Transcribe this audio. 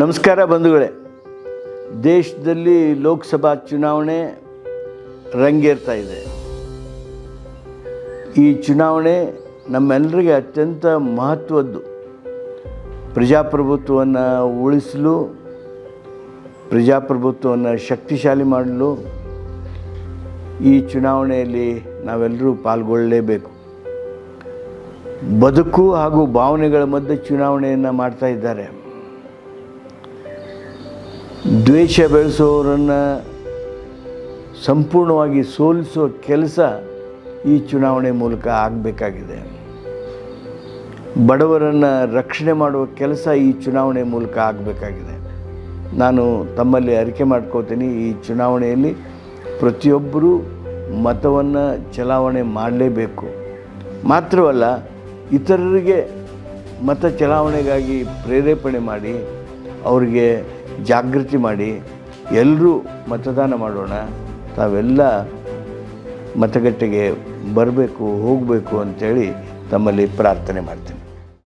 ನಮಸ್ಕಾರ ಬಂಧುಗಳೇ. ದೇಶದಲ್ಲಿ ಲೋಕಸಭಾ ಚುನಾವಣೆ ರಂಗೇರ್ತಾ ಇದೆ. ಈ ಚುನಾವಣೆ ನಮ್ಮೆಲ್ಲರಿಗೆ ಅತ್ಯಂತ ಮಹತ್ವದ್ದು. ಪ್ರಜಾಪ್ರಭುತ್ವವನ್ನು ಉಳಿಸಲು, ಪ್ರಜಾಪ್ರಭುತ್ವವನ್ನು ಶಕ್ತಿಶಾಲಿ ಮಾಡಲು. ಈ ಚುನಾವಣೆಯಲ್ಲಿ ನಾವೆಲ್ಲರೂ ಪಾಲ್ಗೊಳ್ಳಲೇಬೇಕು. ಬದುಕು ಹಾಗೂ ಭಾವನೆಗಳ ಮಧ್ಯೆ ಚುನಾವಣೆಯನ್ನು ಮಾಡ್ತಾ ಇದ್ದಾರೆ. ದ್ವೇಷ ಬೆಳೆಸೋರನ್ನು ಸಂಪೂರ್ಣವಾಗಿ ಸೋಲಿಸೋ ಕೆಲಸ ಈ ಚುನಾವಣೆ ಮೂಲಕ ಆಗಬೇಕಾಗಿದೆ. ಬಡವರನ್ನು ರಕ್ಷಣೆ ಮಾಡುವ ಕೆಲಸ ಈ ಚುನಾವಣೆ ಮೂಲಕ ಆಗಬೇಕಾಗಿದೆ. ನಾನು ತಮ್ಮಲ್ಲಿ ಅರಿಕೆ ಮಾಡ್ಕೋತೀನಿ, ಈ ಚುನಾವಣೆಯಲ್ಲಿ ಪ್ರತಿಯೊಬ್ಬರೂ ಮತವನ್ನು ಚಲಾವಣೆ ಮಾಡಲೇಬೇಕು. ಮಾತ್ರವಲ್ಲ, ಇತರರಿಗೆ ಮತ ಚಲಾವಣೆಗಾಗಿ ಪ್ರೇರೇಪಣೆ ಮಾಡಿ, ಅವರಿಗೆ ಜಾಗೃತಿ ಮಾಡಿ ಎಲ್ಲರೂ ಮತದಾನ ಮಾಡೋಣ. ತಾವೆಲ್ಲ ಮತಗಟ್ಟೆಗೆ ಬರಬೇಕು ಹೋಗಬೇಕು ಅಂಥೇಳಿ ತಮ್ಮಲ್ಲಿ ಪ್ರಾರ್ಥನೆ ಮಾಡ್ತೀನಿ.